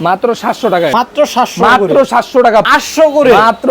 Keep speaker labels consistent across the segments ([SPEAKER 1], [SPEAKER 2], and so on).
[SPEAKER 1] মাত্র সাতশো টাকায়।
[SPEAKER 2] মাত্র সাতশো
[SPEAKER 1] মাত্র সাতশো টাকা।
[SPEAKER 2] আটশো করে।
[SPEAKER 1] মাত্র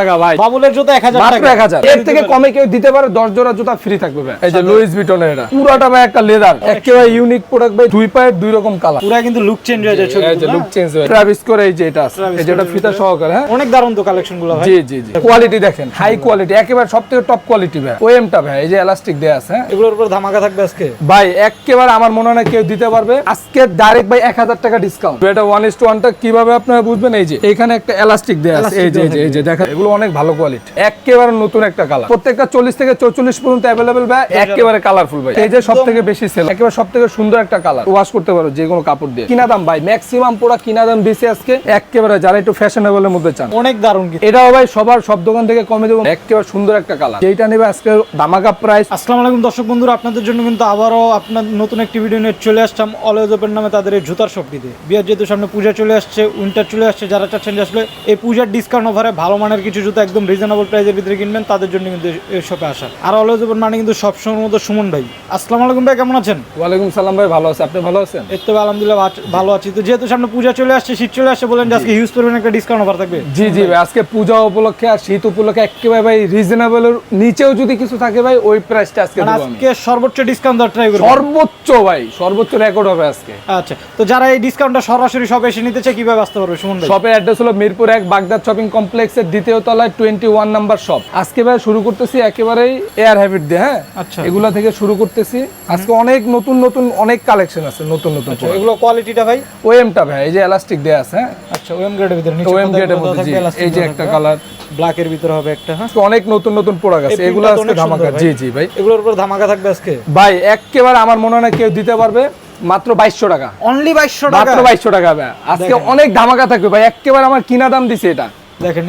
[SPEAKER 1] টাকা ভাই।
[SPEAKER 2] বাবুলের জুতো এক হাজার
[SPEAKER 1] মাত্র এক হাজার। এর থেকে কমে কেউ দিতে পারে দশ জোড়া জুতা ফ্রি থাকবে ভাই। এই যে লুইস এটা। পুরোটা ভাই একটা লেদার একেবারে ইউনিক প্রোডাক্ট ভাই দুই পায়ের দুই রকম কালার
[SPEAKER 2] পুরা কিন্তু লুক চেঞ্জ হয়ে যায়
[SPEAKER 1] এই যে লুক চেঞ্জ হয়ে? ট্রাভিস করে এই যে এটা এই যে এটা ফিতা সহকারে হ্যাঁ?
[SPEAKER 2] অনেক দারুণ তো কালেকশনগুলো ভাই।
[SPEAKER 1] জি জি জি। কোয়ালিটি দেখেন হাই কোয়ালিটি একেবারে সব থেকে টপ কোয়ালিটি ভাই ওএমটা ভাই এই যে এলাস্টিক দেয়া আছে হ্যাঁ?
[SPEAKER 2] এগুলোর উপর ধামাকা থাকবে আজকে?
[SPEAKER 1] ভাই একেবারে আমার মনে হয় কেউ দিতে পারবে। আজকে ডাইরেক্ট ভাই এক হাজার টাকা ডিসকাউন্ট এটা ওয়ান ইস টু ওয়ানটা কীভাবে আপনারা বুঝবেন? এই যে এখানে একটা এলাস্টিক আছে। এই যে এই যে দেখা এগুলো অনেক ভালো কোয়ালিটি একেবারে নতুন একটা কালার প্রত্যেকটা চল্লিশ থেকে চৌচল্লিশ পর্যন্ত অ্যাভেলেবেল ভাই একেবারে কালারফুল ভাই। এই যে সব থেকে বেশি সেল একেবারে সব থেকে সুন্দর একটা কালার ওয়াশ করতে পারো যে কোনো কাপড় দিয়ে। কিনা দাম ভাই ম্যাক্সিমাম পুরো কিনা দাম দিছে আজকে। একেবারে যারা একটু ফ্যাশনেবলের মধ্যে চান।
[SPEAKER 2] অনেক দারুণ
[SPEAKER 1] এটাও ভাই সবার সব দোকান থেকে কমে দেবো। একেবারে সুন্দর একটা কালার যেটা নেবে আজকে দামাকা প্রাইস
[SPEAKER 2] আসসালামু আলাইকুম দর্শক বন্ধুরা আপনাদের জন্য কিন্তু আবারও আপনার নতুন একটি ভিডিও নিয়ে চলে আসলাম। অলওয়েজ ওপেন নামে তাদের এই জুতার শপটিতে বিয়ার যেহেতু সামনে পূজা চলে আসছে উইন্টার চলে আসছে যারা চাচ্ছেন যে আসলে এই পূজার ডিসকাউন্ট অফারে ভালো মানের কিছু জুতো একদম রিজনেবল প্রাইসের ভিতরে কিনবেন তাদের জন্য কিন্তু এই শপে আসা। আর অলওয়েজ ওপেন মানে কিন্তু সবসময় মতো সুমন ভাই। আসসালাম আলাইকুম ভাই কেমন আছেন?
[SPEAKER 1] ওয়ালাইকুম সালাম ভাই ভালো আছে। আপনি ভালো আছেন?
[SPEAKER 2] এর তো আলহামদুলিল্লাহ ভালো আছি। তো যেহেতু সামনে পূজা চলে আসছে শীত চলে আসছে বলেন যে আজকে হিউজ পরিমাণে একটা ডিসকাউন্ট অফার থাকবে।
[SPEAKER 1] জি জি ভাই আজকে পূজা উপলক্ষে আর শীত উপলক্ষে একেবারে ভাই রিজনেবল নিচেও যদি কিছু থাকে ভাই ওই প্রাইসটা আজকে
[SPEAKER 2] মানে আজকে সর্বোচ্চ ডিসকাউন্ট ট্রাই করব
[SPEAKER 1] সর্বোচ্চ ভাই সর্বোচ্চ রেকর্ড হবে আজকে।
[SPEAKER 2] আচ্ছা তো যারা এই ডিসকাউন্টটা সরাসরি সব এসে নিতে চায় কীভাবে আসতে পারবে? সুমন ভাই।
[SPEAKER 1] শপের অ্যাড্রেস হলো মিরপুর এক বাগদাদ শপিং কমপ্লেক্সের দ্বিতীয় তলায় টোয়েন্টি ওয়ান নাম্বার শপ। আজকে ভাই শুরু করতেছি একেবারেই এয়ার হ্যাবিট দিয়ে হ্যাঁ?
[SPEAKER 2] আচ্ছা।
[SPEAKER 1] এগুলা থেকে শুরু করতেছি। আজকে অনেক নতুন নতুন অনেক কালেকশন আছে নতুন নতুন
[SPEAKER 2] এগুলো কোয়ালিটিটা ভাই?
[SPEAKER 1] ওএমটা ভাই এই যে এলাস্টিক দেয়া আছে হ্যাঁ?
[SPEAKER 2] আচ্ছা ওএম গ্রেডের ভিতরে
[SPEAKER 1] ওএম গেটের মধ্যে এই যে একটা কালার
[SPEAKER 2] ব্ল্যাকের ভিতরে হবে একটা হ্যাঁ?
[SPEAKER 1] অনেক নতুন নতুন প্রোডাক্ট আছে এগুলো আজকে ধামাকা জি জি ভাই।
[SPEAKER 2] এগুলোর উপর ধামাকা থাকবে আজকে।
[SPEAKER 1] ভাই একেবারে আমার মনে হয় কেউ দিতে পারবে। মাত্র বাইশশো টাকা।
[SPEAKER 2] অনলি বাইশশো টাকা?
[SPEAKER 1] মাত্র বাইশশো টাকা ভাই। আজকে অনেক ধামাকা থাকবে ভাই। একেবারে আমার কিনা দাম দিছে এটা।
[SPEAKER 2] দেখেন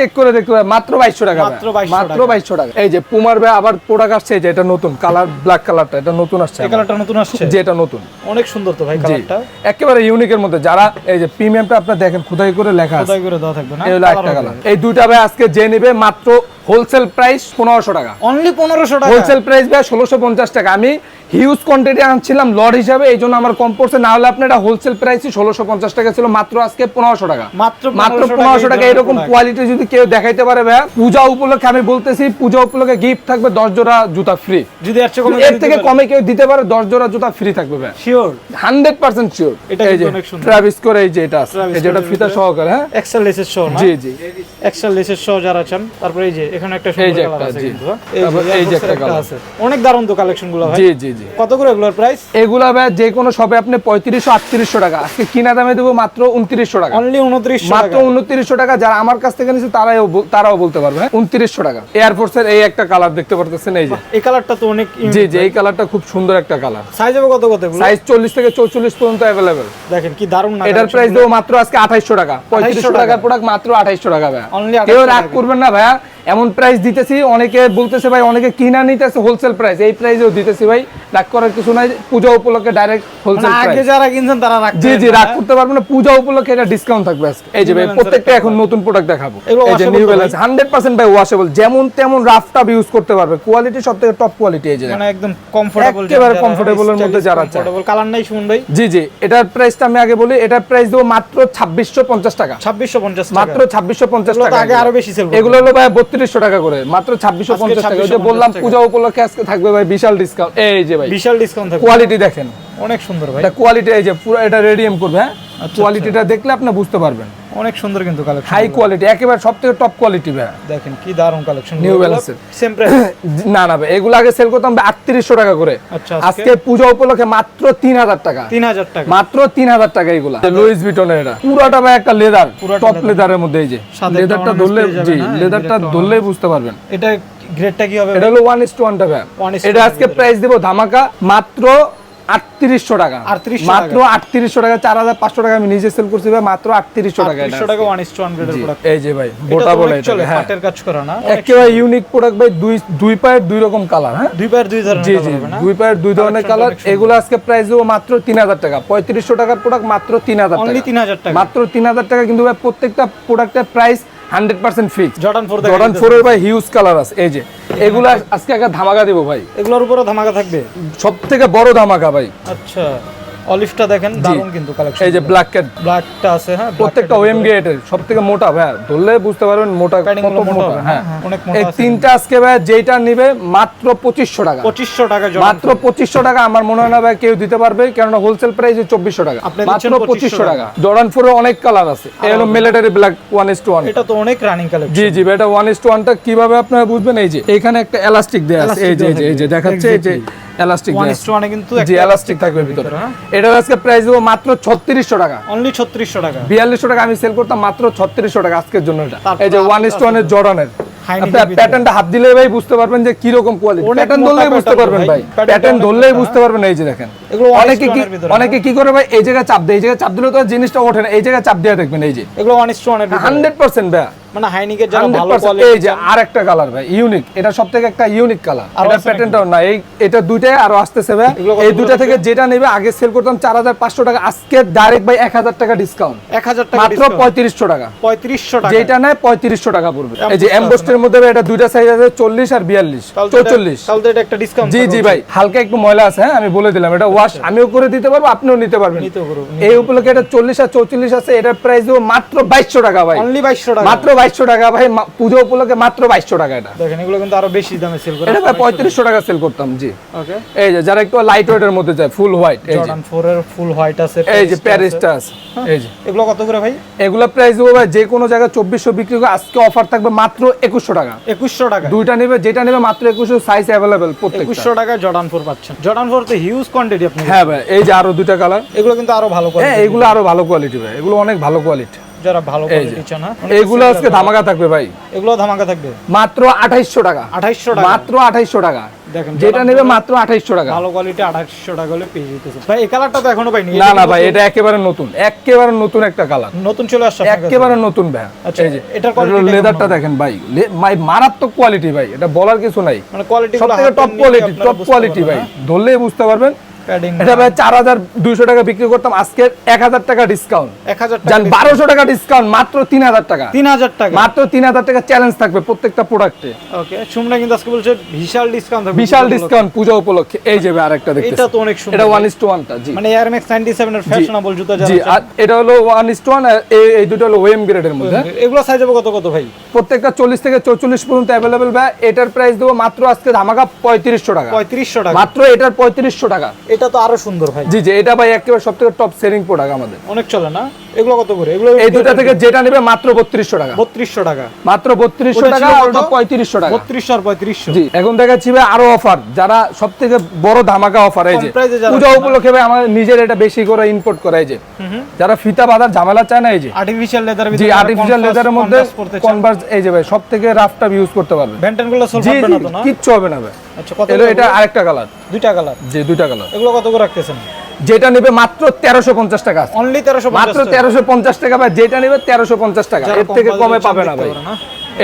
[SPEAKER 1] চেক করে দেখতে মাত্র বাইশশো টাকা
[SPEAKER 2] মাত্র 2200
[SPEAKER 1] মাত্র
[SPEAKER 2] টাকা।
[SPEAKER 1] বাইশশো টাকা। এই যে পুমার ভাই আবার প্রোডাক্ট আসছে। যে এটা নতুন। কালার ব্ল্যাক কালারটা এটা নতুন আসছে
[SPEAKER 2] এই কালারটা নতুন আসছে?
[SPEAKER 1] যে এটা নতুন।
[SPEAKER 2] অনেক সুন্দর তো ভাই কালারটা
[SPEAKER 1] একেবারে ইউনিকের মধ্যে। যারা এই যে প্রিমিয়ামটা আপনার দেখেন খোদাই করে লেখা আছে।
[SPEAKER 2] খোদাই করে দেওয়া থাকবে না?
[SPEAKER 1] এই হলো একটা কালার এই দুইটা ভাই আজকে যে নেবে মাত্র হোলসেল প্রাইস পনেরোশো টাকা।
[SPEAKER 2] অনলি পনেরোশো টাকা?
[SPEAKER 1] হোলসেল প্রাইস ভাই ষোলোশো পঞ্চাশ টাকা। আমি হিউজ কোয়ান্টিটি আনছিলাম লট হিসাবে এই জন্য আমার কম পড়ছে। না হলে আপনার এটা হোলসেল প্রাইসই ষোলোশো পঞ্চাশ টাকা ছিল মাত্র আজকে পনেরোশো টাকা।
[SPEAKER 2] মাত্র
[SPEAKER 1] মাত্র পনেরোশো টাকা এরকম কোয়ালিটি যদি কেউ দেখাইতে পারে ভাই পূজা উপলক্ষে আমি বলতেছি পূজা উপলক্ষে গিফট থাকবে দশ জোড়া জুতা ফ্রি
[SPEAKER 2] যদি এর
[SPEAKER 1] থেকে কমে কেউ দিতে পারে দশ জোড়া জুতা ফ্রি থাকবে ভাই
[SPEAKER 2] শিওর
[SPEAKER 1] হান্ড্রেড পার্সেন্ট শিওর
[SPEAKER 2] এটা
[SPEAKER 1] এই যে ট্রাভিস করে এই যে এটা এই যে এটা ফিতা সহকারে হ্যাঁ?
[SPEAKER 2] এক্সেল লেসের না?
[SPEAKER 1] জি জি।
[SPEAKER 2] এক্সেল লেসের শো যারা চান তারপরে এই যে এখানে একটা
[SPEAKER 1] এই যে
[SPEAKER 2] সুন্দর
[SPEAKER 1] একটা,
[SPEAKER 2] আছে
[SPEAKER 1] জি।
[SPEAKER 2] কিন্তু হ্যাঁ?
[SPEAKER 1] এই যে একটা।
[SPEAKER 2] আছে। অনেক দারুণ তো কালেকশনগুলো ভাই।
[SPEAKER 1] জি জি জি।
[SPEAKER 2] কত করে এগুলোর প্রাইস
[SPEAKER 1] এগুলা ভাই যে কোনো শপে আপনি পঁয়ত্রিশশো আটত্রিশশো টাকা। আজকে কিনা দামে দেবো মাত্র উনত্রিশশো টাকা।
[SPEAKER 2] অনলি উনত্রিশশো
[SPEAKER 1] মাত্র উনত্রিশশো টাকা যারা আমার কাছ থেকে নিচ্ছে বল- তারাও বলতে পারবে হ্যাঁ? উনত্রিশশো টাকা। এয়ারফোর্সের এই একটা কালার দেখতে পারতেছেন এই যে।
[SPEAKER 2] এই কালারটা তো অনেক
[SPEAKER 1] জি জি এই কালারটা খুব সুন্দর একটা কালার
[SPEAKER 2] সাইজ হবে কত কত
[SPEAKER 1] সাইজ চল্লিশ থেকে চৌচল্লিশ পর্যন্ত অ্যাভেলেবেল
[SPEAKER 2] দেখেন কি দারুণ না
[SPEAKER 1] এটার প্রাইস দেবো মাত্র আজকে আঠাইশশো টাকা। পঁয়ত্রিশশো টাকার প্রোডাক্ট মাত্র আঠাইশশো টাকা ভাই কেউ রাগ
[SPEAKER 2] টাকা।
[SPEAKER 1] করবেন না ভাইয়া। এমন প্রাইস দিতেছি অনেকে বলতেছে ভাই অনেকে কিনা নিতেছে হোলসেল প্রাইস এই প্রাইসেও দিতেছি ভাই। রাগ করার কিছু নাই পূজা উপলক্ষে ডাইরেক্ট হোলসেল
[SPEAKER 2] মানে আগে যারা কিনছেন তারা রাখতে
[SPEAKER 1] জি জি রাগ করতে পারব না পূজা উপলক্ষে এটা ডিসকাউন্ট থাকবে আজকে। এই যে ভাই প্রত্যেকটা এখন নতুন প্রোডাক্ট দেখাবো। এই যে নিউ ব্যালেন্স হান্ড্রেড পার্সেন্ট ভাই ওয়াশেবল যেমন তেমন রাফ টাপ ইউজ করতে পারবে। কোয়ালিটি সব থেকে টপ কোয়ালিটি এই যে
[SPEAKER 2] মানে একদম কমফোর্টেবল
[SPEAKER 1] একেবারে comfortable এর মধ্যে যারা চায়।
[SPEAKER 2] কমফোর্টেবল কালার নাই সুমন ভাই।
[SPEAKER 1] জি জি এটার প্রাইসটা আমি আগে বলি এটার প্রাইস দেবো মাত্র ছাব্বিশশো পঞ্চাশ টাকা।
[SPEAKER 2] 2650
[SPEAKER 1] মাত্র
[SPEAKER 2] টাকা।
[SPEAKER 1] ছাব্বিশশো পঞ্চাশ
[SPEAKER 2] এগুলো
[SPEAKER 1] টাকা।
[SPEAKER 2] আগে আরও বেশি সেল
[SPEAKER 1] এগুলো হলো ভাই বত্রিশশো টাকা করে মাত্র ছাব্বিশশো পঞ্চাশ টাকা। যে
[SPEAKER 2] 2650
[SPEAKER 1] বললাম। পূজা উপলক্ষে আজকে থাকবে ভাই বিশাল ডিসকাউন্ট এই যে ভাই
[SPEAKER 2] বিশাল ডিসকাউন্ট
[SPEAKER 1] কোয়ালিটি দেখেন।
[SPEAKER 2] অনেক সুন্দর ভাই।
[SPEAKER 1] এটা কোয়ালিটি এই যে পুরো এটা রেডিয়াম করবে হ্যাঁ?
[SPEAKER 2] আচ্ছা,
[SPEAKER 1] কোয়ালিটিটা দেখলে আপনি বুঝতে পারবেন।
[SPEAKER 2] অনেক সুন্দর কিন্তু কালেকশন
[SPEAKER 1] হাই কোয়ালিটি একেবারে সব থেকে টপ কোয়ালিটি ভাই।
[SPEAKER 2] দেখেন কি দারুণ কালেকশন
[SPEAKER 1] New Balance-এর।
[SPEAKER 2] সেম প্রাইস
[SPEAKER 1] না না ভাই এগুলো আগে সেল করতাম আটত্রিশশো টাকা করে।
[SPEAKER 2] আচ্ছা, আজকে?
[SPEAKER 1] পূজা উপলক্ষে মাত্র তিন হাজার টাকা।
[SPEAKER 2] 3000 টাকা।
[SPEAKER 1] মাত্র তিন হাজার টাকা এগুলা। লুইস ভিটনের এটা। পুরোটা ভাই একটা লেদার টপ লেদারের মধ্যে এই যে। লেদারটা ধরলে জি
[SPEAKER 2] হ্যাঁ,
[SPEAKER 1] লেদারটা
[SPEAKER 2] এটা
[SPEAKER 1] ধরলেই বুঝতে পারবেন।
[SPEAKER 2] এটা গ্রেডটা কি হবে
[SPEAKER 1] এটা হলো ওয়ান ইস টু ওয়ানটা ভাই এটা আজকে প্রাইস দিব ধামাকা মাত্র আটত্রিশশো টাকা।
[SPEAKER 2] 3800
[SPEAKER 1] মাত্র আটত্রিশশো টাকা চার হাজার পাঁচশো টাকা আমি নিজে সেল করছি ভাই মাত্র আটত্রিশশো টাকা এটা
[SPEAKER 2] 300 টাকা 1 is to 1 গ্রেডের
[SPEAKER 1] জি,
[SPEAKER 2] প্রোডাক্ট
[SPEAKER 1] এই যে ভাই
[SPEAKER 2] তো
[SPEAKER 1] বলে হ্যাঁ।
[SPEAKER 2] কাজ করা না?
[SPEAKER 1] একেবারে ইউনিক প্রোডাক্ট ভাই দুই দুই পায়ের দুই রকম কালার হ্যাঁ?
[SPEAKER 2] দুই পায়ের দুই ধরনের
[SPEAKER 1] জি জি দুই পায়ের দুই ধরনের কালার এগুলো আজকে প্রাইস দেবো মাত্র তিন হাজার টাকা। পঁয়ত্রিশশো টাকার প্রোডাক্ট মাত্র তিন হাজার টাকা।
[SPEAKER 2] 3000 টাকা।
[SPEAKER 1] মাত্র তিন হাজার টাকা কিন্তু ভাই প্রত্যেকটা প্রোডাক্টের price hundred percent fix
[SPEAKER 2] Jordan 4
[SPEAKER 1] Jordan ফোরের ভাই হিউজ কালার আছে। এই যে এগুলো আজকে একটা ধামাকা দেবো ভাই।
[SPEAKER 2] এগুলোর উপরও ধামাকা থাকবে?
[SPEAKER 1] সব থেকে বড় ধামাকা ভাই।
[SPEAKER 2] আচ্ছা। অলিভটা দেখেন দারুণ কিন্তু কালেকশন
[SPEAKER 1] এই যে ব্ল্যাক ক্যাট
[SPEAKER 2] ব্ল্যাকটা আছে হ্যাঁ
[SPEAKER 1] প্রত্যেকটা ওএম গেটের সব থেকে মোটা ভাই ধরলে বুঝতে পারবেন মোটা কত
[SPEAKER 2] মোটা
[SPEAKER 1] হ্যাঁ।
[SPEAKER 2] হ্যাঁ, অনেক মোটা
[SPEAKER 1] এই তিনটা আজকে ভাই যেটা নিবে মাত্র পঁচিশশো টাকা।
[SPEAKER 2] পঁচিশশো টাকা জোড়া
[SPEAKER 1] মাত্র পঁচিশশো টাকা আমার মনে হয় না ভাই কেউ দিতে পারবে কেননা হোলসেল প্রাইস চব্বিশশো টাকা।
[SPEAKER 2] আপনি
[SPEAKER 1] মাত্র
[SPEAKER 2] 2500
[SPEAKER 1] পঁচিশশো টাকা। জর্ডান ফোর অনেক কালার আছে। এই হলো military black one is to one
[SPEAKER 2] এটা তো অনেক রানিং কালেকশন
[SPEAKER 1] জি জি ভাই, এটা ওয়ান ইস টু ওয়ানটা কীভাবে আপনারা বুঝবেন? এই যে এখানে একটা এলাস্টিক দেওয়া আছে। এই যে এই যে। দেখাচ্ছে এই যে এলাস্টিক
[SPEAKER 2] ওয়ান ওয়ানে কিন্তু
[SPEAKER 1] জি এলাস্টিক থাকবে ভিতরে।
[SPEAKER 2] হ্যাঁ।
[SPEAKER 1] এটার আজকে প্রাইস দেবো মাত্র ছত্রিশশো টাকা।
[SPEAKER 2] অনলি ছত্রিশশো টাকা।
[SPEAKER 1] বিয়াল্লিশশো টাকা আমি সেল করতাম মাত্র ছত্রিশশো টাকা আজকের জন্য এটা। এই যে ওয়ান ইস টু ওয়ানের জর্ডানের। আপনার প্যাটার্নটা হাত দিলে ভাই বুঝতে পারবেন যে কি রকম কোয়ালিটি প্যাটার্ন ধরলেই বুঝতে পারবেন
[SPEAKER 2] ভাই।
[SPEAKER 1] প্যাটার্ন ধরলেই বুঝতে পারবেন এই যে দেখেন।
[SPEAKER 2] এগুলো
[SPEAKER 1] অনেকে কি অনেকে কি করে ভাই এই জায়গায় চাপ দেয় এই জায়গায় চাপ দিলে তো জিনিসটা ওঠে না এই জায়গায় চাপ দিয়ে দেখবেন এই যে।
[SPEAKER 2] এগুলো ওয়ান ইস টু ওয়ানের
[SPEAKER 1] হান্ড্রেড পার্সেন্ট ভাই।
[SPEAKER 2] মানে হাইনিকের যারা ভালো কোয়ালিটি
[SPEAKER 1] এই যে আর একটা কালার ভাই ইউনিক এটা সব থেকে একটা ইউনিক কালার এটা প্যাটার্নটাও না এই এটা দুইটাই আরও আসতেছে ভাই। এই দুইটা থেকে যেটা নেবে আগে সেল করতাম চার হাজার পাঁচশো টাকা আজকে ডাইরেক্ট ভাই এক হাজার টাকা ডিসকাউন্ট
[SPEAKER 2] এক হাজার টাকা
[SPEAKER 1] মাত্র পঁয়ত্রিশশো টাকা।
[SPEAKER 2] পঁয়ত্রিশশো টাকা।
[SPEAKER 1] যেটা নেয় পঁয়ত্রিশশো টাকা পড়বে। এই যে এমবোস্টের মধ্যে এটা দুইটা সাইজ আছে চল্লিশ আর বিয়াল্লিশ।
[SPEAKER 2] তাহলে তো এটা-
[SPEAKER 1] চৌচল্লিশ।
[SPEAKER 2] তাহলে এটা একটা ডিসকাউন্ট
[SPEAKER 1] জি জি ভাই হালকা একটু ময়লা আছে হ্যাঁ আমি বলে দিলাম। এটা ওয়াশ আমিও করে দিতে পারব আপনিও নিতে পারবেন। এই উপলক্ষে এটা চল্লিশ আর চৌচল্লিশ আছে এটার প্রাইস দেবো মাত্র বাইশশো টাকা ভাই।
[SPEAKER 2] অনলি বাইশশো টাকা।
[SPEAKER 1] মাত্র বাইশশো টাকা ভাই পুজো উপলক্ষে মাত্র বাইশশো টাকা এটা।
[SPEAKER 2] দেখেন এগুলো কিন্তু আরও বেশি দামে সেল করে
[SPEAKER 1] এটা ভাই পঁয়ত্রিশশো টাকা সেল করতাম জি।
[SPEAKER 2] ওকে
[SPEAKER 1] এই যে যারা একটু লাইট ওয়েটের মধ্যে যায় ফুল হোয়াইট এই যে।
[SPEAKER 2] 4 এর ফুল হোয়াইট আছে
[SPEAKER 1] এই যে। প্যারিসটা আছে এই যে।
[SPEAKER 2] এগুলো কত করে ভাই?
[SPEAKER 1] এগুলা প্রাইস দেবো ভাই যে কোনো জায়গায় চব্বিশশো বিক্রি করে আজকে অফার থাকবে মাত্র একুশশো টাকা।
[SPEAKER 2] একুশশো টাকা।
[SPEAKER 1] দুইটা নেবে যেটা নেবে মাত্র একুশশো সাইজ অ্যাভেলেবেল প্রত্যেকটা।
[SPEAKER 2] একুশশো টাকায় জর্ডান ফোর পাচ্ছেন। জর্ডান ফোর তো হিউজ কোয়ান্টিটি আপনি
[SPEAKER 1] হ্যাঁ ভাই এই যে আরও দুইটা কালার
[SPEAKER 2] এগুলো কিন্তু আরও ভালো
[SPEAKER 1] হ্যাঁ
[SPEAKER 2] কোয়ালিটি
[SPEAKER 1] এগুলো আরও ভালো কোয়ালিটি ভাই এগুলো অনেক ভালো কোয়ালিটি
[SPEAKER 2] যারা ভালো কোয়ালিটি চান হ্যাঁ?
[SPEAKER 1] এগুলো আজকে ধামাকা থাকবে ভাই।
[SPEAKER 2] এগুলো ধামাকা থাকবে?
[SPEAKER 1] মাত্র আঠাইশশো টাকা।
[SPEAKER 2] আঠাইশশো টাকা।
[SPEAKER 1] মাত্র আঠাইশশো টাকা।
[SPEAKER 2] দেখেন
[SPEAKER 1] যেটা নেবে মাত্র আঠাইশশো টাকা।
[SPEAKER 2] ভালো কোয়ালিটি আঠাইশশো টাকা হলে পেয়ে যেতেছে। ভাই এই কালারটা তো এখনও পাইনি।
[SPEAKER 1] না না ভাই এটা একেবারে নতুন। একেবারে নতুন একটা কালার
[SPEAKER 2] নতুন চলে আসছে
[SPEAKER 1] একেবারে নতুন ভাই।
[SPEAKER 2] আচ্ছা,
[SPEAKER 1] এই যে
[SPEAKER 2] এটার quality টা
[SPEAKER 1] লেদারটা দেখেন ভাই। মারাত্মক কোয়ালিটি ভাই। এটা বলার কিছু নাই।
[SPEAKER 2] মানে কোয়ালিটি
[SPEAKER 1] সব থেকে টপ কোয়ালিটি টপ কোয়ালিটি ভাই। ধরলেই বুঝতে পারবেন। এটা ভাই চার হাজার দুইশো টাকা বিক্রি করতাম। আজকে এক হাজার টাকা ডিসকাউন্ট
[SPEAKER 2] এক হাজার
[SPEAKER 1] বারোশো টাকা ডিসকাউন্ট মাত্র তিন হাজার টাকা।
[SPEAKER 2] তিন হাজার টাকা।
[SPEAKER 1] মাত্র তিন হাজার টাকা চ্যালেঞ্জ থাকবে প্রত্যেকটা প্রোডাক্টে
[SPEAKER 2] ওকে শুনলে কিন্তু আজকে বলছে বিশাল ডিসকাউন্ট
[SPEAKER 1] বিশাল ডিসকাউন্ট পূজা উপলক্ষে। এই যে আরেকটা দেখতে
[SPEAKER 2] এটা তো অনেক সুন্দর।
[SPEAKER 1] এটা ওয়ান ইস টু ওয়ানটা জি।
[SPEAKER 2] মানে এয়ার ম্যাক্স 97 এর ফ্যাশনেবল জুতা
[SPEAKER 1] জি আর এটা হলো ওয়ান ইস টু ওয়ান এই দুটো হলো ওয়েম গ্রেডের মধ্যে।
[SPEAKER 2] এগুলো সাইজ হবে কত কত ভাই?
[SPEAKER 1] প্রত্যেকটা চল্লিশ থেকে চৌচল্লিশ পর্যন্ত অ্যাভেলেবেল ভাই। এটার প্রাইস দেবো মাত্র আজকে ধামাকা পঁয়ত্রিশশো টাকা।
[SPEAKER 2] পঁয়ত্রিশশো টাকা।
[SPEAKER 1] মাত্র এটার পঁয়ত্রিশশো টাকা।
[SPEAKER 2] এটা তো আরও সুন্দর ভাই।
[SPEAKER 1] জি জি এটা ভাই একেবারে সব থেকে টপ সেলিং প্রোডাক্ট আমাদের।
[SPEAKER 2] অনেক চলে না? এগুলো কত করে? এগুলো
[SPEAKER 1] এই দুটা থেকে যেটা নেবে মাত্র বত্রিশশো টাকা।
[SPEAKER 2] বত্রিশশো টাকা।
[SPEAKER 1] মাত্র বত্রিশশো
[SPEAKER 2] ওটা
[SPEAKER 1] টাকা আর
[SPEAKER 2] কত?
[SPEAKER 1] ওটা পঁয়ত্রিশশো টাকা।
[SPEAKER 2] বত্রিশশো আর পঁয়ত্রিশশো।
[SPEAKER 1] জি এখন দেখাচ্ছি ভাই আরও অফার যারা সব থেকে বড় ধামাকা অফার এই যে পূজা উপলক্ষে ভাই আমার নিজের এটা বেশি করে ইম্পোর্ট করা এই যে। যারা ফিতা বাঁধার ঝামেলা চায় না এই যে।
[SPEAKER 2] আর্টিফিশিয়াল লেদার
[SPEAKER 1] জি আর্টিফিশিয়াল লেদারের মধ্যে কনভার্স এই যে ভাই সব থেকে রাফটা ইউজ করতে পারবে।
[SPEAKER 2] ভেন্টেনগুলো সোল
[SPEAKER 1] জি
[SPEAKER 2] হবে না তো না?
[SPEAKER 1] কিচ্ছু হবে না ভাই।
[SPEAKER 2] আচ্ছা কত
[SPEAKER 1] এলো এটা আরেকটা কালার।
[SPEAKER 2] দুইটা কালার?
[SPEAKER 1] জি দুইটা কালার।
[SPEAKER 2] এগুলো কত করে রাখতেছেন?
[SPEAKER 1] যেটা নেবে মাত্র তেরোশো পঞ্চাশ টাকা
[SPEAKER 2] অনলি তেরোশো
[SPEAKER 1] মাত্র তেরোশো পঞ্চাশ টাকা বা যেটা নেবে তেরোশো পঞ্চাশ টাকা। এর থেকে কমে পাবে না ভাই।
[SPEAKER 2] না?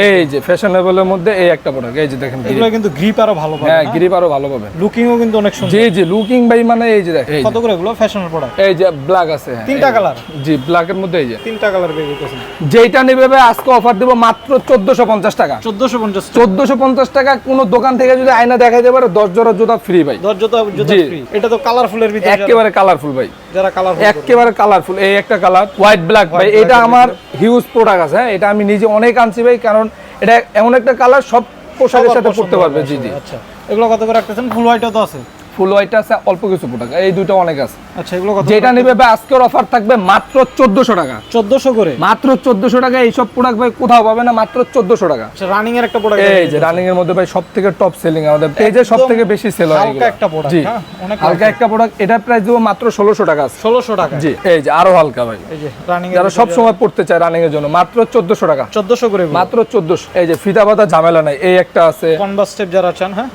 [SPEAKER 1] এই যে ফ্যাশনেবলের মধ্যে এই একটা প্রোডাক্ট এই যে দেখেন
[SPEAKER 2] এগুলো কিন্তু গ্রিপ আরও ভালো পাবে।
[SPEAKER 1] হ্যাঁ গ্রিপ আরও ভালো পাবে।
[SPEAKER 2] লুকিংও কিন্তু অনেক সুন্দর।
[SPEAKER 1] জি জি লুকিং ভাই মানে এই যে দেখ এই
[SPEAKER 2] কত করে এগুলো? ফ্যাশনের প্রোডাক্ট
[SPEAKER 1] এই যে ব্ল্যাক আছে হ্যাঁ।
[SPEAKER 2] তিনটা। কালার
[SPEAKER 1] জি ব্ল্যাকের মধ্যে এই যে।
[SPEAKER 2] তিনটা কালার পেয়ে যেতেছেন
[SPEAKER 1] যেটা নেবে ভাই আজকে অফার দেবো মাত্র চোদ্দশো পঞ্চাশ টাকা।
[SPEAKER 2] চোদ্দশো পঞ্চাশ
[SPEAKER 1] চোদ্দশো পঞ্চাশ টাকা কোনো দোকান থেকে যদি আয়না দেখাইতে পারে দশ জোড়া জুতা ফ্রি ভাই।
[SPEAKER 2] দশ জুতা জুতা ফ্রি এটা তো কালারফুলের ভিতরে
[SPEAKER 1] একেবারে কালারফুল ভাই।
[SPEAKER 2] যারা কালারফুল
[SPEAKER 1] একেবারে কালারফুল এই একটা কালার হোয়াইট ব্ল্যাক ভাই। এটা আমার হিউজ প্রোডাক্ট আছে হ্যাঁ। এটা আমি নিজে অনেক আনছি ভাই কারণ এটা এমন একটা কালার সব পোশাকের সাথে পড়তে পারবে জি জি।
[SPEAKER 2] আচ্ছা। এগুলো কত করে রাখতেছেন? ফুল হোয়াইটও তো আছে।
[SPEAKER 1] ফুল হোয়াইট আছে অল্প কিছু প্রোডাক্ট এই দুটো অনেক আছে।
[SPEAKER 2] আচ্ছা এগুলো কত
[SPEAKER 1] যেটা নেবে ভাই আজকের অফার থাকবে মাত্র চোদ্দশো টাকা।
[SPEAKER 2] চোদ্দশো করে?
[SPEAKER 1] মাত্র চোদ্দশো টাকা এইসব প্রোডাক্ট ভাই কোথাও পাবে না মাত্র চোদ্দশো টাকা।
[SPEAKER 2] আচ্ছা রানিং এর একটা প্রোডাক্ট
[SPEAKER 1] এই যে রানিং এর মধ্যে ভাই সব থেকে টপ সেলিং আমাদের পেজে সব থেকে বেশি সেল হয়
[SPEAKER 2] হালকা একটা
[SPEAKER 1] জি।
[SPEAKER 2] হ্যাঁ, অনেক
[SPEAKER 1] হালকা একটা প্রোডাক্ট এটার প্রাইস দেবো মাত্র ষোলোশো টাকা আছে।
[SPEAKER 2] ষোলোশো টাকা।
[SPEAKER 1] জি এই যে আরও হালকা ভাই।
[SPEAKER 2] এই যে রানিং
[SPEAKER 1] যারা সব সময় পড়তে চায় রানিং এর জন্য মাত্র চোদ্দশো টাকা।
[SPEAKER 2] চোদ্দশো করে
[SPEAKER 1] মাত্র চোদ্দশো এই যে ফিতা পাতা ঝামেলা নাই এই একটা আছে।
[SPEAKER 2] কনভার্স স্টেপ যারা চান হ্যাঁ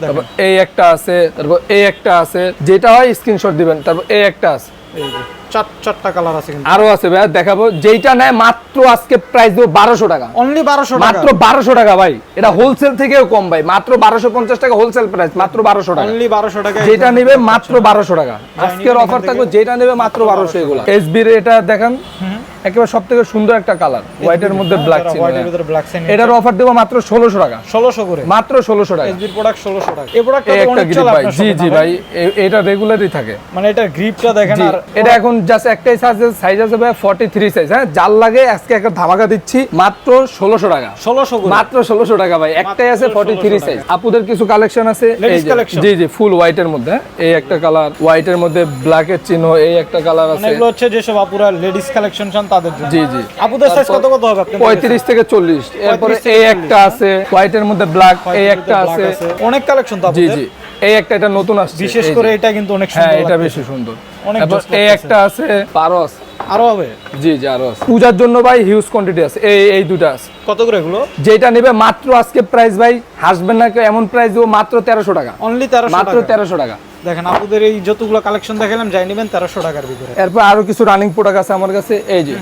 [SPEAKER 1] এই একটা আছে তারপর এই একটা আছে যেটা হয় স্ক্রিনশট দিবেন তারপর এই একটা আছে।
[SPEAKER 2] এই যে। চারটা কালার আছে কিন্তু।
[SPEAKER 1] আরও আছে ভাই দেখাবো। যেটা নেয় মাত্র আজকে প্রাইস দেবো বারোশো টাকা।
[SPEAKER 2] অনলি বারোশো
[SPEAKER 1] মাত্র বারোশো টাকা ভাই। এটা হোলসেল থেকেও কম ভাই। মাত্র বারোশো পঞ্চাশ টাকা হোলসেল প্রাইস মাত্র বারোশো টাকা।
[SPEAKER 2] অনলি বারোশো টাকা
[SPEAKER 1] যেটা নেবে মাত্র বারোশো টাকা। আজকের অফার থাকবে যেটা নেবে মাত্র বারোশো এগুলো। এসবির এটা দেখেন। একেবারে সব থেকে সুন্দর একটা কালার হোয়াইটের মধ্যে ব্ল্যাক এটার অফার দেবো মাত্র ষোলোশো টাকা।
[SPEAKER 2] ষোলোশো করে।
[SPEAKER 1] মাত্র ষোলোশো টাকা।
[SPEAKER 2] এসবির প্রোডাক্ট ষোলোশো টাকা। এই প্রোডাক্ট
[SPEAKER 1] একটা গ্রিপ ভাই। জি জি ভাই? এটা রেগুলারই থাকে।
[SPEAKER 2] মানে এটা গ্রিপটা দেখেন আর
[SPEAKER 1] এটা এখন জাস্ট একটাই সাইজ সাইজ আছে ভাই ফর্টি থ্রি সাইজ হ্যাঁ? যার লাগে আজকে একটা ধামাকা দিচ্ছি মাত্র ষোলোশো টাকা।
[SPEAKER 2] ষোলোশো
[SPEAKER 1] মাত্র ষোলোশো টাকা ভাই একটাই আছে ফর্টি থ্রি সাইজ আপুদের কিছু কালেকশন আছে? এই জি জি ফুল হোয়াইটের মধ্যে এই একটা কালার হোয়াইটের মধ্যে ব্ল্যাক এর চিহ্ন এই একটা কালার
[SPEAKER 2] মানে
[SPEAKER 1] আছে।
[SPEAKER 2] এগুলো হচ্ছে যেসব আপুরা লেডিস কালেকশন চান তাদের জন্য।
[SPEAKER 1] জি জি।
[SPEAKER 2] আপুদের সাইজ কত কত হবে
[SPEAKER 1] পঁয়ত্রিশ থেকে চল্লিশ। এরপরে
[SPEAKER 2] 35
[SPEAKER 1] এই একটা আছে হোয়াইটের মধ্যে ব্ল্যাক এই একটা আছে।
[SPEAKER 2] অনেক কালেকশন তো
[SPEAKER 1] জি জি। এই একটা এটা নতুন আসছে।
[SPEAKER 2] বিশেষ করে এটা কিন্তু অনেক
[SPEAKER 1] হ্যাঁ এটা বেশি সুন্দর।
[SPEAKER 2] অনেক
[SPEAKER 1] এই একটা আছে পারস।
[SPEAKER 2] আরও হবে?
[SPEAKER 1] জি জি আরও আছে। পূজার জন্য ভাই হিউজ কোয়ান্টিটি আছে। এই এই দুটো আছে।
[SPEAKER 2] কত করে এগুলো?
[SPEAKER 1] যেটা নেবে মাত্র আজকে প্রাইস ভাই হাসবেন না কেউ, এমন প্রাইস দেবো মাত্র তেরোশো টাকা।
[SPEAKER 2] অনলি তেরোশো
[SPEAKER 1] মাত্র তেরোশো টাকা।
[SPEAKER 2] দেখেন আপুদের এই যতগুলো কালেকশন দেখালাম যাই নেবেন তেরোশো টাকার ভিতরে।
[SPEAKER 1] এরপর আরও কিছু রানিং প্রোডাক্ট আছে আমার কাছে এই যে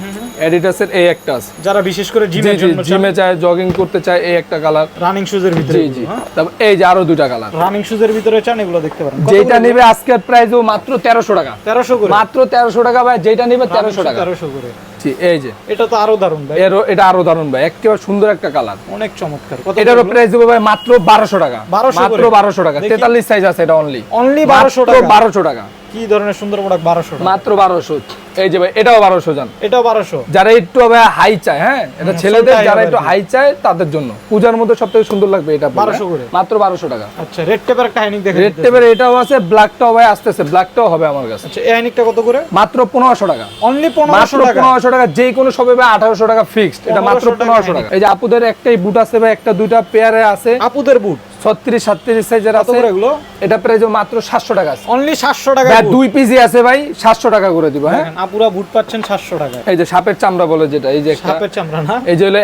[SPEAKER 1] এডিটাসের এই একটা আছে।
[SPEAKER 2] যারা বিশেষ করে
[SPEAKER 1] জি
[SPEAKER 2] জিমের
[SPEAKER 1] জি
[SPEAKER 2] জন্য
[SPEAKER 1] জিমে চায় জগিং করতে চায় এই একটা কালার
[SPEAKER 2] রানিং শুজের ভিতরে
[SPEAKER 1] জি জি। তারপর এই যে আরও দুইটা কালার
[SPEAKER 2] রানিং শুজের ভিতরে চান এগুলো দেখতে পারেন।
[SPEAKER 1] যেটা নিবে আজকের প্রাইস ও মাত্র তেরোশো টাকা।
[SPEAKER 2] তেরোশো করে?
[SPEAKER 1] মাত্র তেরোশো টাকা ভাই যেটা নিবে তেরোশো টাকা।
[SPEAKER 2] তেরোশো করে।
[SPEAKER 1] জি এই যে।
[SPEAKER 2] এটা তো আরও দারুণ ভাই।
[SPEAKER 1] এর এটা আরও দারুণ ভাই একেবারে সুন্দর একটা কালার।
[SPEAKER 2] অনেক চমৎকার। কত
[SPEAKER 1] এটারও প্রাইস দেবো ভাই মাত্র বারোশো টাকা।
[SPEAKER 2] 1200
[SPEAKER 1] মাত্র
[SPEAKER 2] করে।
[SPEAKER 1] বারোশো টাকা।
[SPEAKER 2] দেখি।
[SPEAKER 1] তেতাল্লিশ সাইজ আছে এটা অনলি
[SPEAKER 2] অনলি বারোশো টাকা?
[SPEAKER 1] বারোশো টাকা।
[SPEAKER 2] কি ধরনের সুন্দর প্রোডাক্ট বারোশো টাকা?
[SPEAKER 1] মাত্র বারোশো। এই যে ভাই এটাও বারোশো জান
[SPEAKER 2] এটাও বারোশো।
[SPEAKER 1] যারা একটু হাই চায় হ্যাঁ? এটা ছেলেদের যারা একটু হাই চায় তাদের জন্য। পূজার মধ্যে সব থেকে সুন্দর লাগবে এটা
[SPEAKER 2] 1200 করে।
[SPEAKER 1] মাত্র বারোশো টাকা।
[SPEAKER 2] আচ্ছা রেড টেপের একটা দেখেন
[SPEAKER 1] রেড টেপের এটাও আছে ব্ল্যাকটাও ভাই আসতেছে ব্ল্যাকটাও হবে আমার কাছে।
[SPEAKER 2] আচ্ছা এই কত করে?
[SPEAKER 1] মাত্র পনেরোশো টাকা।
[SPEAKER 2] অনলি পনেরোশো টাকা?
[SPEAKER 1] পনেরোশো টাকা যে কোনো সবে ভাই আঠারোশো টাকা ফিক্সড এটা মাত্র পনেরোশো টাকা এই যে আপুদের একটাই বুট আছে ভাই একটা দুইটা পেয়ারে আছে।
[SPEAKER 2] আপুদের বুট
[SPEAKER 1] ছত্রিশ সাতত্রিশ সাইজের আছে।
[SPEAKER 2] এগুলো?
[SPEAKER 1] এটা প্রাইস মাত্র সাতশো টাকা আছে।
[SPEAKER 2] অনলি সাতশো টাকা
[SPEAKER 1] দুই পিজি আছে ভাই সাতশো টাকা করে দিব হ্যাঁ?
[SPEAKER 2] আপুরা বুট পাচ্ছেন সাতশো টাকা
[SPEAKER 1] এই যে সাপের চামড়া বলে যেটা এই যে একটা
[SPEAKER 2] সাপের চামড়া না?
[SPEAKER 1] এই যে হলো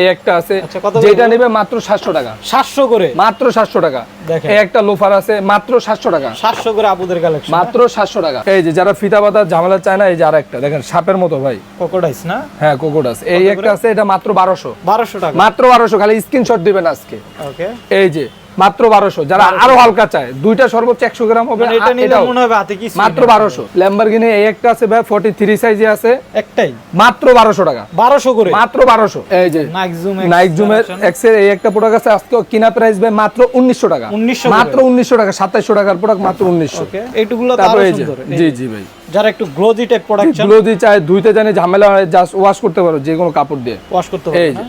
[SPEAKER 1] এই একটা আছে।
[SPEAKER 2] আচ্ছা,
[SPEAKER 1] যেটা নেবে মাত্র সাতশো টাকা।
[SPEAKER 2] সাতশো করে?
[SPEAKER 1] মাত্র সাতশো টাকা।
[SPEAKER 2] দেখেন।
[SPEAKER 1] এই একটা লোফার আছে মাত্র সাতশো টাকা।
[SPEAKER 2] সাতশো করে আপুদের কালেকশন
[SPEAKER 1] মাত্র সাতশো টাকা। এই যে যারা ফিতা পাতার ঝামেলা চায় না এই যে আর একটা দেখেন সাপের মতো ভাই।
[SPEAKER 2] কোকোডাইস না?
[SPEAKER 1] হ্যাঁ কোকোডাস এই একটা আছে এটা মাত্র বারোশো।
[SPEAKER 2] বারোশো টাকা।
[SPEAKER 1] মাত্র বারোশো খালি স্ক্রিনশট দিবেন আজকে।
[SPEAKER 2] ওকে
[SPEAKER 1] এই যে মাত্র বারোশো। যারা আরও হালকা চায় দুইটা সর্বোচ্চ একশো গ্রাম হবে
[SPEAKER 2] মানে
[SPEAKER 1] মাত্র বারোশো। ল্যাম্বারগিনি এই একটা আছে ভাই ফর্টি থ্রি সাইজে আছে।
[SPEAKER 2] একটাই?
[SPEAKER 1] মাত্র বারোশো টাকা।
[SPEAKER 2] বারোশো করে?
[SPEAKER 1] মাত্র বারোশো। এই যে
[SPEAKER 2] নাইক জুম
[SPEAKER 1] জুমের এক্সের এই একটা প্রোডাক্ট আছে আজকে কিনা প্রাইস ভাই মাত্র উনিশশো টাকা।
[SPEAKER 2] 1900 করে।
[SPEAKER 1] মাত্র উনিশশো টাকা সাতাইশো টাকার প্রোডাক্ট মাত্র উনিশশো।
[SPEAKER 2] এইটুকুলো
[SPEAKER 1] তারপর এই যে জি জি ভাই।
[SPEAKER 2] যারা একটু গ্লোজি টাইপ প্রোডাক্ট
[SPEAKER 1] চানগুলো দিয়ে চায় ধুইতে জানি ঝামেলা হয় জাস্ট ওয়াশ করতে পারো যে কোনো কাপড় দিয়ে।
[SPEAKER 2] ওয়াশ করতে
[SPEAKER 1] এই যে।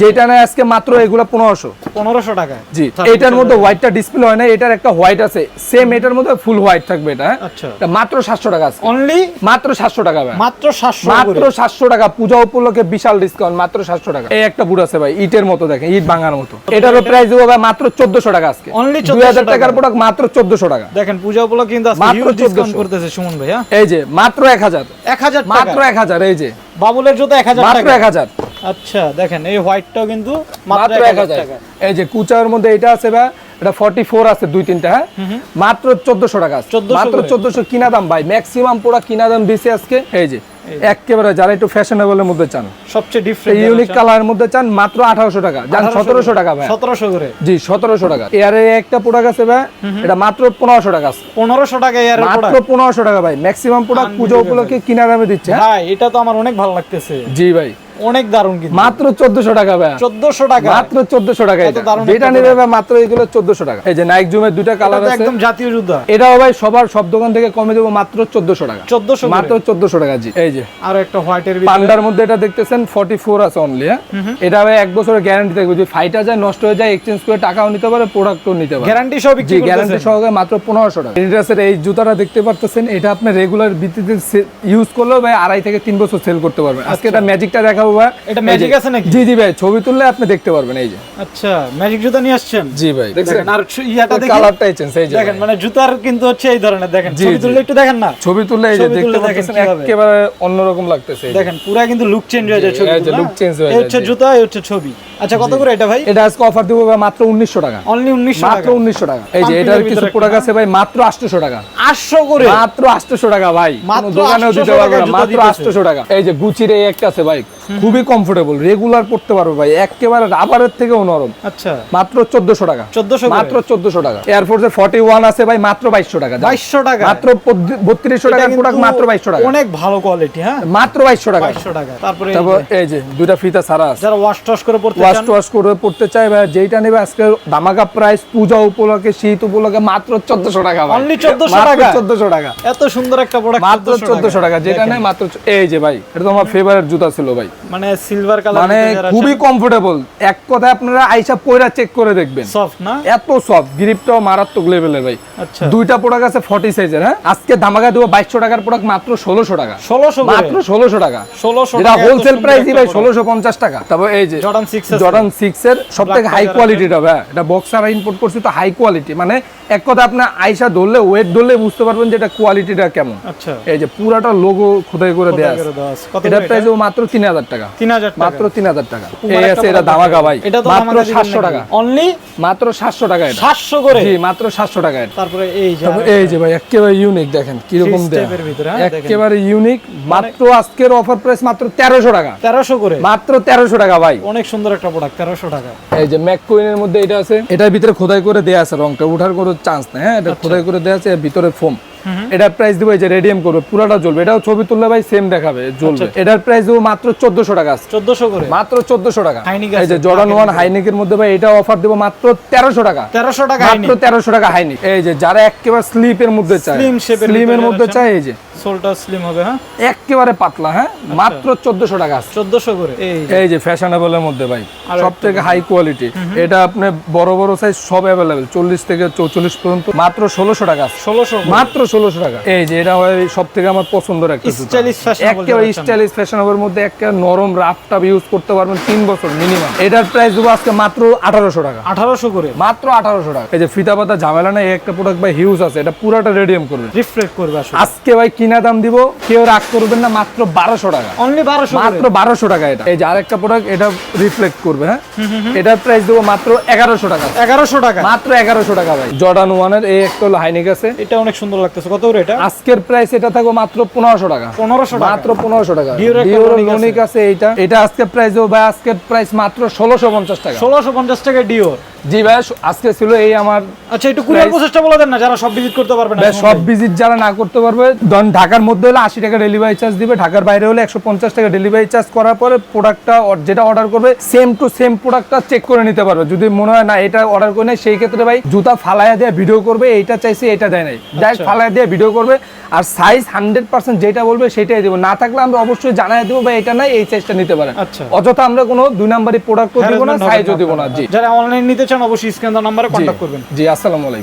[SPEAKER 1] যেটা না আজকে মাত্র এগুলা পনেরোশো।
[SPEAKER 2] পনেরোশো টাকায়।
[SPEAKER 1] জি এটার মধ্যে হোয়াইটটা ডিসপ্লে হয় না এটার একটা হোয়াইট আছে। সেম এটার মধ্যে ফুল হোয়াইট থাকবে এটা হ্যাঁ?
[SPEAKER 2] আচ্ছা।
[SPEAKER 1] মাত্র সাতশো টাকা আছে
[SPEAKER 2] অনলি
[SPEAKER 1] মাত্র সাতশো টাকা
[SPEAKER 2] মাত্র সাতশো
[SPEAKER 1] মাত্র সাতশো টাকা পূজা উপলক্ষে বিশাল ডিসকাউন্ট মাত্র সাতশো টাকা। এই একটা বুট আছে ভাই ইটের মতো দেখেন ইট ভাঙার মতো। এটারও প্রাইস দেবো ভাই মাত্র চোদ্দশো টাকা আজকে।
[SPEAKER 2] Only
[SPEAKER 1] দুই হাজার টাকার প্রোডাক্ট মাত্র চোদ্দশো টাকা।
[SPEAKER 2] দেখেন পূজা উপলক্ষে কিন্তু
[SPEAKER 1] মাত্র
[SPEAKER 2] ডিসকাউন্ট করতেছে সুমন ভাই হ্যাঁ?
[SPEAKER 1] এই যে মাত্র এক হাজার।
[SPEAKER 2] এক হাজার
[SPEAKER 1] মাত্র এক হাজার এই যে।
[SPEAKER 2] বাবুলের জুতো এক হাজার
[SPEAKER 1] মাত্র এক হাজার।
[SPEAKER 2] আচ্ছা দেখেন এই হোয়াইটটাও কিন্তু
[SPEAKER 1] মাত্র এক হাজার
[SPEAKER 2] টাকা।
[SPEAKER 1] এই যে কুচার মধ্যে এটা আছে ভাই এটা ফর্টি ফোর আছে দুই তিনটা হ্যাঁ? মাত্র চোদ্দশো টাকা আছে। মাত্র
[SPEAKER 2] করে।
[SPEAKER 1] চোদ্দশো কিনা দাম ভাই ম্যাক্সিমাম পুরো কিনা দাম দিছে আজকে এই যে একেবারে যারা একটু ফ্যাশনেবলের মধ্যে চান।
[SPEAKER 2] সবচেয়ে ডিফারেন্ট
[SPEAKER 1] ইউনিক কালারের মধ্যে চান মাত্র আঠারোশো টাকা। যান সতেরোশো টাকা ভাই।
[SPEAKER 2] সতেরোশো করে।
[SPEAKER 1] জি সতেরোশো টাকা। এয়ারে একটা প্রোডাক্ট আছে ভাই এটা মাত্র পনেরোশো টাকা আছে।
[SPEAKER 2] পনেরোশো টাকা এর
[SPEAKER 1] মাত্র পনেরোশো টাকা ভাই। ম্যাক্সিমাম প্রোডাক্ট পুজো উপলক্ষে কিনা দামে দিচ্ছে হ্যাঁ?
[SPEAKER 2] ভাই এটা তো আমার অনেক ভালো লাগতেছে।
[SPEAKER 1] জি ভাই।
[SPEAKER 2] অনেক দারুণ কিন্তু।
[SPEAKER 1] মাত্র চোদ্দশো টাকা ভাই।
[SPEAKER 2] চোদ্দশো টাকা।
[SPEAKER 1] মাত্র চোদ্দশো টাকা এটা। যেটা নেবে ভাই মাত্র এগুলো চোদ্দশো টাকা। এই যে নাইক জুমের
[SPEAKER 2] এটা
[SPEAKER 1] কালার আছে।
[SPEAKER 2] একদম জাতীয় যুদ্ধ
[SPEAKER 1] এটাও ভাই সবার সব দোকান থেকে কমে দেবো মাত্র চোদ্দশো টাকা।
[SPEAKER 2] চোদ্দশো
[SPEAKER 1] মাত্র চোদ্দশো টাকা জি। এই যে।
[SPEAKER 2] আর একটা হোয়াইটের
[SPEAKER 1] পান্ডার মধ্যে এটা দেখতেছেন ফর্টি ফোর আছে অনলি হ্যাঁ? এটা ভাই এক বছরের গ্যারান্টি থাকবে। যদি ফাইটা যায় নষ্ট হয়ে যায় এক্সচেঞ্জ করে টাকাও নিতে পারে প্রোডাক্টও নিতে পারে।
[SPEAKER 2] গ্যারান্টি
[SPEAKER 1] জি
[SPEAKER 2] বিক্রি
[SPEAKER 1] গ্যারান্টি সহকারে মাত্র পনেরোশো টাকা। এডিডাসের এই জুতাটা দেখতে পারতেছেন এটা আপনি রেগুলার ভিত্তিতে ইউজ করলেও ভাই আড়াই থেকে তিন বছর সেল করতে পারবেন। আজকে এটা ম্যাজিকটা দেখাবো ভাই
[SPEAKER 2] এটা ম্যাজিক আছে নাকি?
[SPEAKER 1] জি জি ভাই ছবি তুললে আপনি দেখতে পারবেন এই যে।
[SPEAKER 2] আচ্ছা ম্যাজিক জুতা নিয়ে আসছেন?
[SPEAKER 1] জি ভাই।
[SPEAKER 2] দেখেন আর ইয়াটা দেখেন।
[SPEAKER 1] কালারটাই চেঞ্জ এই যে
[SPEAKER 2] দেখেন মানে জুতার কিন্তু হচ্ছে এই ধরনের দেখেন। ছবি তুললে একটু দেখেন না?
[SPEAKER 1] ছবি তুললে এই যে দেখতে পাচ্ছেন একেবারে অন্যরকম লাগতেছে
[SPEAKER 2] দেখেন পুরা কিন্তু লুক চেঞ্জ হয়ে যায় ছবি
[SPEAKER 1] এই যে look change হয়ে যায়,
[SPEAKER 2] হচ্ছে জুতা এই হচ্ছে ছবি। আচ্ছা কত করে এটা ভাই?
[SPEAKER 1] এটা আজকে অফার দিব মাত্র উনিশশো টাকা।
[SPEAKER 2] অনলি উনিশশো
[SPEAKER 1] মাত্র
[SPEAKER 2] টাকা।
[SPEAKER 1] উনিশশো টাকা। এই যে এটার কিছু প্রোডাক্ট আছে ভাই মাত্র আটশোশো টাকা।
[SPEAKER 2] আটশো করে?
[SPEAKER 1] মাত্র আটশোশো টাকা ভাই।
[SPEAKER 2] মাত্র
[SPEAKER 1] কোনো দোকানেও দিতে পারবে মাত্র
[SPEAKER 2] দিতেছে।
[SPEAKER 1] আটশোশো টাকা। এই যে গুচির এই একটা আছে ভাই। খুবই কমফোর্টেবল রেগুলার পড়তে পারবে ভাই একেবারে রাবারের থেকেও নরম।
[SPEAKER 2] আচ্ছা।
[SPEAKER 1] মাত্র চোদ্দশো টাকা।
[SPEAKER 2] চোদ্দশো
[SPEAKER 1] মাত্র চোদ্দশো টাকা। এয়ারফোর্সের ফর্টি ওয়ান আছে ভাই মাত্র বাইশশো টাকা। দাম।
[SPEAKER 2] বাইশশো টাকা।
[SPEAKER 1] মাত্র বত্রিশশো টাকার প্রোডাক্ট মাত্র বাইশশো টাকা।
[SPEAKER 2] অনেক ভালো কোয়ালিটি হ্যাঁ?
[SPEAKER 1] মাত্র বাইশশো টাকা।
[SPEAKER 2] বাইশশো টাকা। তারপরে এই যে,
[SPEAKER 1] দুইটা ফিতা সারা আছে।
[SPEAKER 2] যারা ওয়াশ টস করে পড়তে চান ওয়াশ
[SPEAKER 1] টোয়াশ করে পড়তে চায় ভাই যেটা নেবে আজকে ধামাকা প্রাইস পূজা উপলক্ষে শীত উপলক্ষে মাত্র চোদ্দশো টাকা ভাই।
[SPEAKER 2] Only 1400
[SPEAKER 1] মাত্র
[SPEAKER 2] টাকা?
[SPEAKER 1] 1400 টাকা।
[SPEAKER 2] এত সুন্দর একটা প্রোডাক্ট
[SPEAKER 1] মাত্র চোদ্দশো টাকা। যেটা নেই মাত্র এই যে ভাই এটা তো আমার ফেভারিট জুতা ছিল ভাই।
[SPEAKER 2] মানে সিলভার কালার
[SPEAKER 1] মানে খুবই কমফোর্টেবল এক কথায় আপনারা আইসা পয়রা চেক করে দেখবেন।
[SPEAKER 2] সফট না?
[SPEAKER 1] এত সফট গ্রিপটাও মারাত্মক লেভেলের ভাই।
[SPEAKER 2] আচ্ছা।
[SPEAKER 1] দুইটা প্রোডাক্ট আছে ফর্টি সাইজের হ্যাঁ? আজকে ধামাকা দেবো বাইশশো টাকার প্রোডাক্ট মাত্র ষোলোশো টাকা।
[SPEAKER 2] ষোলোশো
[SPEAKER 1] মাত্র ষোলোশো টাকা।
[SPEAKER 2] ষোলোশো
[SPEAKER 1] যেটা হোলসেল প্রাইসই ভাই ষোলোশো পঞ্চাশ টাকা। তারপর এই যে
[SPEAKER 2] জর্ডান সিক্স
[SPEAKER 1] জর্ডান সিক্স এর সব থেকে হাই কোয়ালিটিটা ভাই এটা বক্সার ইম্পোর্ট করছি তো হাই কোয়ালিটি মানে এক কথা আপনার আইসা ধরলে ওয়েট ধরলে বুঝতে পারবেন যে এটা কোয়ালিটিটা কেমন।
[SPEAKER 2] আচ্ছা।
[SPEAKER 1] এই যে পুরাটা লোগো খোদাই করে দেয়া আছে।
[SPEAKER 2] করে দেওয়া আছে। কত
[SPEAKER 1] এটা
[SPEAKER 2] করে
[SPEAKER 1] প্রাইস মাত্র তিন হাজার টাকা।
[SPEAKER 2] তিন হাজার টাকা।
[SPEAKER 1] মাত্র তিন হাজার টাকা। এই আছে এটা
[SPEAKER 2] দেখাবো।
[SPEAKER 1] ভাই।
[SPEAKER 2] এটা
[SPEAKER 1] মাত্র সাতশো টাকা।
[SPEAKER 2] অনলি
[SPEAKER 1] মাত্র সাতশো টাকা এটা।
[SPEAKER 2] সাতশো করে?
[SPEAKER 1] জি মাত্র সাতশো টাকা এটা।
[SPEAKER 2] তারপরে এই যে
[SPEAKER 1] এই যে ভাই একেবারে ইউনিক দেখেন কীরকম
[SPEAKER 2] Fixed
[SPEAKER 1] দেয়া।
[SPEAKER 2] হ্যাঁ।
[SPEAKER 1] একেবারে ইউনিক মাত্র আজকের অফার প্রাইস মাত্র তেরোশো টাকা।
[SPEAKER 2] তেরোশো করে?
[SPEAKER 1] মাত্র তেরোশো টাকা ভাই।
[SPEAKER 2] অনেক সুন্দর একটা প্রোডাক্ট তেরোশো টাকা।
[SPEAKER 1] এই যে ম্যাককুইনের মধ্যে এটা আছে। এটার ভিতরে খোদাই করে দেয়া আছে রংটা। উঠার কোনো চান্স নেই হ্যাঁ? এটা খোদাই করে দেওয়া আছে ভিতরে ফোম এটার প্রাইস দিব এই যে রেডিয়াম করবে পুরাটা জ্বলবে। এটাও ছবি তুললে ভাই সেম দেখাবে জ্বলবে। এটার প্রাইস দিব মাত্র চোদ্দশো টাকা
[SPEAKER 2] চোদ্দশো করে?
[SPEAKER 1] মাত্র চোদ্দশো টাকা।
[SPEAKER 2] হাইনিক
[SPEAKER 1] এই যে জর্ডান ওয়ান হাইনিকের মধ্যে ভাই এটা অফার দিব মাত্র তেরোশো টাকা।
[SPEAKER 2] তেরোশো টাকা
[SPEAKER 1] মাত্র তেরোশো টাকা হাইনিক। এই যে যারা একেবারে স্লিপের মধ্যে চায়
[SPEAKER 2] shape এর
[SPEAKER 1] স্লিমের মধ্যে চায় এই যে।
[SPEAKER 2] সোলটা স্লিম হবে হ্যাঁ?
[SPEAKER 1] একেবারে পাতলা হ্যাঁ? মাত্র চোদ্দশো টাকা আছে।
[SPEAKER 2] চোদ্দশো করে? এই যে,
[SPEAKER 1] ফ্যাশনেবল এর মধ্যে ভাই। সব থেকে হাই কোয়ালিটি এটা আপনি বড় বড় সাইজ সব অ্যাভেলেবেল চল্লিশ থেকে চৌচল্লিশ পর্যন্ত মাত্র ষোলোশো টাকা আছে।
[SPEAKER 2] ষোলোশো
[SPEAKER 1] মাত্র ষোলোশো টাকা। এই যে এটা হয় সব থেকে আমার পছন্দের একটা জুতা।
[SPEAKER 2] Stylish
[SPEAKER 1] একেবারে স্টাইলিশ ফ্যাশনেবল মধ্যে একটা নরম রাফ টাপ ইউজ করতে পারবেন তিন বছর মিনিমাম এটার প্রাইস দেবো আজকে মাত্র আঠারোশো টাকা।
[SPEAKER 2] আঠারোশো করে?
[SPEAKER 1] মাত্র আঠারোশো টাকা। এই যে ফিতা পাতা ঝামেলা নাই একটা প্রোডাক্ট ভাই হিউজ আছে এটা পুরাটা রেডিয়াম করবে।
[SPEAKER 2] রিফ্রেক্ট করবে
[SPEAKER 1] আজকে ভাই কিনা দাম দিব কেউ রাগ করবেন না মাত্র বারোশো টাকা।
[SPEAKER 2] অনলি বারোশো
[SPEAKER 1] মাত্র বারোশো টাকা এটা। এই যে আরেকটা প্রোডাক্ট এটা রিফ্লেক্ট করবে হ্যাঁ? এটার প্রাইস দেবো মাত্র এগারোশো টাকা।
[SPEAKER 2] এগারোশো টাকা।
[SPEAKER 1] মাত্র এগারোশো টাকা ভাই। জর্ডান ওয়ানের এই একটা হলো হাইনিক আছে।
[SPEAKER 2] এটা অনেক সুন্দর লাগতেছে কত করে এটা?
[SPEAKER 1] আজকের প্রাইস এটা থাকবে মাত্র পনেরোশো টাকা।
[SPEAKER 2] পনেরোশো টাকা।
[SPEAKER 1] মাত্র পনেরোশো টাকা।
[SPEAKER 2] ডিওর আছে।
[SPEAKER 1] এটা এইটা। এটা আজকের প্রাইস ভাই আজকের প্রাইস মাত্র ষোলোশো পঞ্চাশ টাকা।
[SPEAKER 2] ষোলোশো পঞ্চাশ টাকা ডিওর
[SPEAKER 1] জি ভাই আজকে ছিল এই আমার
[SPEAKER 2] আচ্ছা একটু কুরিয়ার প্রসেসটা বলে দেন না যারা সব ভিজিট করতে পারবে না
[SPEAKER 1] সব ভিজিট যারা না করতে পারবে ধরেন ঢাকার মধ্যে হলে আশি টাকা ডেলিভারি চার্জ দিবে ঢাকার বাইরে হলে একশো পঞ্চাশ টাকা ডেলিভারি চার্জ করার পরে প্রোডাক্টটা যেটা অর্ডার করবে সেম টু সেম প্রোডাক্টটা চেক করে নিতে পারবে। যদি মনে হয় না এটা অর্ডার করে নেয় সেই ক্ষেত্রে ভাই জুতা ফালাইয়া দিয়ে ভিডিও করবে এইটা চাইছে এটা দেয় নাই। ডাইরেক্ট ফালাইয়া দিয়ে ভিডিও করবে আর সাইজ হান্ড্রেড পার্সেন্ট যেটা বলবে সেটাই দেবো। না থাকলে আমরা অবশ্যই জানাই দেবো ভাই এটা নাই এই সাইজটা নিতে পারেন।
[SPEAKER 2] আচ্ছা।
[SPEAKER 1] অযথা আমরা কোনো দুই নাম্বারই প্রোডাক্টও দিব না সাইজও দিব না জি।
[SPEAKER 2] যারা অনলাইন নিতে চান অবশ্যই স্ক্যান নাম্বারে কন্ট্যাক্ট করবেন।
[SPEAKER 1] জি আসসালামু আলাইকুম।